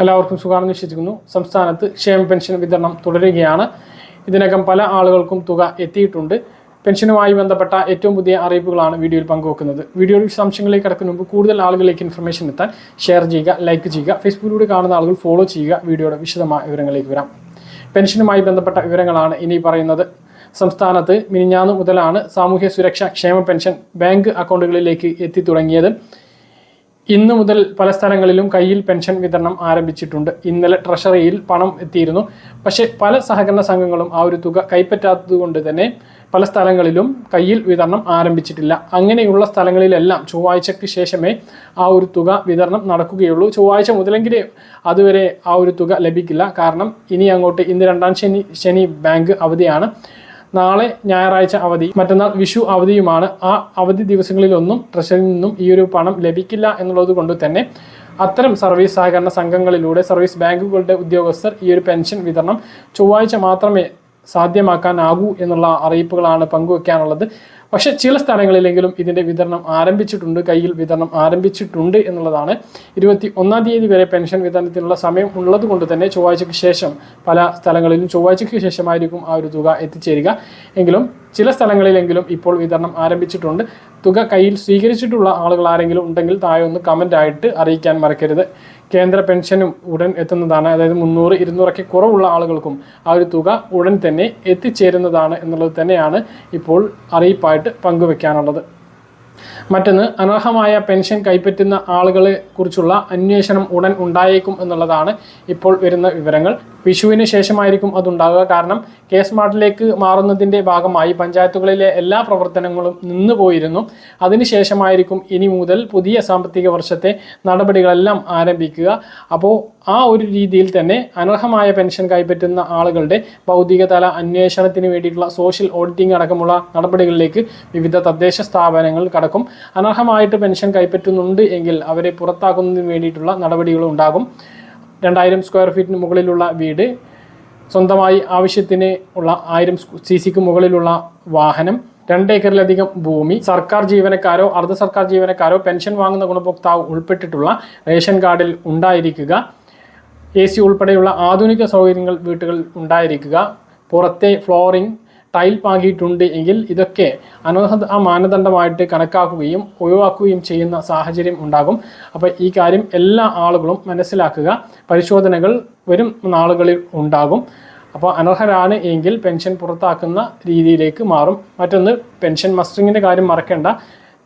എല്ലാവർക്കും സുഖാണെന്ന് വിശ്വസിക്കുന്നു. സംസ്ഥാനത്ത് ക്ഷേമ പെൻഷൻ വിതരണം തുടരുകയാണ്. ഇതിനകം പല ആളുകൾക്കും തുക എത്തിയിട്ടുണ്ട്. പെൻഷനുമായി ബന്ധപ്പെട്ട ഏറ്റവും പുതിയ അറിയിപ്പുകളാണ് വീഡിയോയിൽ പങ്കുവെക്കുന്നത്. വീഡിയോയിൽ വിശദാംശങ്ങളിലേക്ക് കടക്കുന്ന മുമ്പ് കൂടുതൽ ആളുകളിലേക്ക് ഇൻഫർമേഷൻ എത്താൻ ഷെയർ ചെയ്യുക ലൈക്ക് ചെയ്യുക ഫേസ്ബുക്കിലൂടെ കാണുന്ന ആളുകൾ ഫോളോ ചെയ്യുക വീഡിയോയുടെ വിശദമായ വിവരങ്ങളിലേക്ക് വരാം. പെൻഷനുമായി ബന്ധപ്പെട്ട വിവരങ്ങളാണ് ഇനി പറയുന്നത്. സംസ്ഥാനത്ത് മിനിഞ്ഞാന്ന് മുതലാണ് സാമൂഹ്യ സുരക്ഷ ക്ഷേമ പെൻഷൻ ബാങ്ക് അക്കൗണ്ടുകളിലേക്ക് എത്തി തുടങ്ങിയത്. ഇന്നു മുതൽ പല സ്ഥലങ്ങളിലും കയ്യിൽ പെൻഷൻ വിതരണം ആരംഭിച്ചിട്ടുണ്ട്. ഇന്നലെ ട്രഷറിയിൽ പണം എത്തിയിരുന്നു. പക്ഷേ പല സഹകരണ സംഘങ്ങളും ആ ഒരു തുക കൈപ്പറ്റാത്തതുകൊണ്ട് തന്നെ പല സ്ഥലങ്ങളിലും കയ്യിൽ വിതരണം ആരംഭിച്ചിട്ടില്ല. അങ്ങനെയുള്ള സ്ഥലങ്ങളിലെല്ലാം ചൊവ്വാഴ്ചയ്ക്ക് ശേഷമേ ആ ഒരു തുക വിതരണം നടക്കുകയുള്ളൂ. ചൊവ്വാഴ്ച മുതലെങ്കിലേ അതുവരെ ആ ഒരു തുക ലഭിക്കില്ല. കാരണം ഇനി അങ്ങോട്ട് ഇന്ന് രണ്ടാം ശനി ശനി ബാങ്ക് അവധിയാണ്. നാളെ ഞായറാഴ്ച അവധി. മറ്റന്നാൾ വിഷു അവധിയുമാണ്. ആ അവധി ദിവസങ്ങളിലൊന്നും ട്രഷറിയിൽ നിന്നും ഈ ഒരു പണം ലഭിക്കില്ല എന്നുള്ളത് കൊണ്ട് തന്നെ അത്തരം സർവീസ് സഹകരണ സംഘങ്ങളിലൂടെ സർവീസ് ബാങ്കുകളുടെ ഉദ്യോഗസ്ഥർ ഈ ഒരു പെൻഷൻ വിതരണം ചൊവ്വാഴ്ച മാത്രമേ സാധ്യമാക്കാനാകൂ എന്നുള്ള അറിയിപ്പുകളാണ് പങ്കുവെക്കാനുള്ളത്. പക്ഷേ ചില സ്ഥലങ്ങളിലെങ്കിലും ഇതിന്റെ വിതരണം ആരംഭിച്ചിട്ടുണ്ട്. കയ്യിൽ വിതരണം ആരംഭിച്ചിട്ടുണ്ട് എന്നുള്ളതാണ്. ഇരുപത്തി ഒന്നാം തീയതി വരെ പെൻഷൻ വിതരണത്തിനുള്ള സമയം ഉള്ളത് കൊണ്ട് തന്നെ ചൊവ്വാഴ്ചയ്ക്ക് ശേഷം പല സ്ഥലങ്ങളിലും ചൊവ്വാഴ്ചയ്ക്ക് ശേഷമായിരിക്കും ആ ഒരു തുക എത്തിച്ചേരുക. എങ്കിലും ചില സ്ഥലങ്ങളിലെങ്കിലും ഇപ്പോൾ വിതരണം ആരംഭിച്ചിട്ടുണ്ട്. തുക കയ്യിൽ സ്വീകരിച്ചിട്ടുള്ള ആളുകൾ ആരെങ്കിലും ഉണ്ടെങ്കിൽ താഴെ ഒന്ന് കമന്റ് ആയിട്ട് അറിയിക്കാൻ മറക്കരുത്. കേന്ദ്ര പെൻഷനും ഉടൻ എത്തുന്നതാണ്. അതായത് മുന്നൂറ് ഇരുന്നൂറൊക്കെ കുറവുള്ള ആളുകൾക്കും ആ ഒരു തുക ഉടൻ തന്നെ എത്തിച്ചേരുന്നതാണ് എന്നുള്ളത് തന്നെയാണ് ഇപ്പോൾ അറിയിപ്പായിട്ട് പങ്കുവെക്കാനുള്ളത്. മറ്റൊന്ന് അനർഹമായ പെൻഷൻ കൈപ്പറ്റുന്ന ആളുകളെ കുറിച്ചുള്ള അന്വേഷണം ഉടൻ ഉണ്ടായേക്കും എന്നുള്ളതാണ് ഇപ്പോൾ വരുന്ന വിവരങ്ങൾ. വിഷുവിന് ശേഷമായിരിക്കും അതുണ്ടാകുക കാരണം കെ സ്മാർട്ടിലേക്ക് മാറുന്നതിന്റെ ഭാഗമായി പഞ്ചായത്തുകളിലെ എല്ലാ പ്രവർത്തനങ്ങളും നിന്നു പോയിരുന്നു അതിനുശേഷമായിരിക്കും ഇനി മുതൽ പുതിയ സാമ്പത്തിക വർഷത്തെ നടപടികളെല്ലാം ആരംഭിക്കുക. അപ്പോൾ ആ ഒരു രീതിയിൽ തന്നെ അനർഹമായ പെൻഷൻ കൈപ്പറ്റുന്ന ആളുകളുടെ ഭൗതിക തല അന്വേഷണത്തിന് വേണ്ടിയിട്ടുള്ള സോഷ്യൽ ഓഡിറ്റിംഗ് അടക്കമുള്ള നടപടികളിലേക്ക് വിവിധ തദ്ദേശ സ്ഥാപനങ്ങൾ കടക്കും. അനർഹമായിട്ട് പെൻഷൻ കൈപ്പറ്റുന്നുണ്ട് എങ്കിൽ അവരെ പുറത്താക്കുന്നതിന് വേണ്ടിയിട്ടുള്ള നടപടികളും ഉണ്ടാകും. രണ്ടായിരം സ്ക്വയർ ഫീറ്റിന് മുകളിലുള്ള വീട് സ്വന്തമായി ആവശ്യത്തിന് ഉള്ള ആയിരം സി സിക്ക് മുകളിലുള്ള വാഹനം രണ്ട് ഏക്കറിലധികം ഭൂമി സർക്കാർ ജീവനക്കാരോ അർദ്ധ സർക്കാർ ജീവനക്കാരോ പെൻഷൻ വാങ്ങുന്ന ഗുണഭോക്താവ് ഉൾപ്പെട്ടിട്ടുള്ള റേഷൻ കാർഡിൽ ഉണ്ടായിരിക്കുക എ സി ഉൾപ്പെടെയുള്ള ആധുനിക സൗകര്യങ്ങൾ വീട്ടുകളിൽ ഉണ്ടായിരിക്കുക പുറത്തെ ഫ്ലോറിംഗ് ടൈൽ പാകിയിട്ടുണ്ട് എങ്കിൽ ഇതൊക്കെ അനർഹത ആ മാനദണ്ഡമായിട്ട് കണക്കാക്കുകയും ഒഴിവാക്കുകയും ചെയ്യുന്ന സാഹചര്യം ഉണ്ടാകും. അപ്പോൾ ഈ കാര്യം എല്ലാ ആളുകളും മനസ്സിലാക്കുക. പരിശോധനകൾ വരും നാളുകളിൽ ഉണ്ടാകും. അപ്പോൾ അനർഹരാണ് എങ്കിൽ പെൻഷൻ പുറത്താക്കുന്ന രീതിയിലേക്ക് മാറും. മറ്റൊന്ന് പെൻഷൻ മസ്റ്ററിങ്ങിന്റെ കാര്യം മറക്കേണ്ട.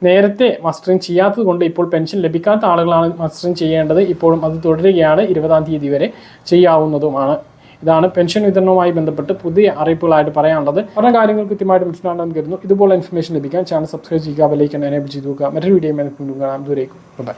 നേരത്തെ മസ്റ്ററിങ് ചെയ്യാത്തത് കൊണ്ട് ഇപ്പോൾ പെൻഷൻ ലഭിക്കാത്ത ആളുകളാണ് മസ്റ്ററിങ് ചെയ്യേണ്ടത്. ഇപ്പോഴും അത് തുടരുകയാണ്. ഇരുപതാം തീയതി വരെ ചെയ്യാവുന്നതുമാണ്. ഇതാണ് പെൻഷൻ വിതരണവുമായി ബന്ധപ്പെട്ട് പുതിയ അറിയിപ്പുകളായിട്ട് പറയാനുള്ളത്. പറഞ്ഞ കാര്യങ്ങൾ കൃത്യമായിട്ട് മനസ്സിലാണെന്ന് കരുതുന്നു. ഇതുപോലെ ഇൻഫർമേഷൻ ലഭിക്കാൻ ചാനൽ സബ്സ്ക്രൈബ് ചെയ്യുക ബെലൈക്കൻ എനേബിൾ ചെയ്തു നോക്കുക മറ്റൊരു വീഡിയോ കാണാം. ദൂരേക്കും ബൈ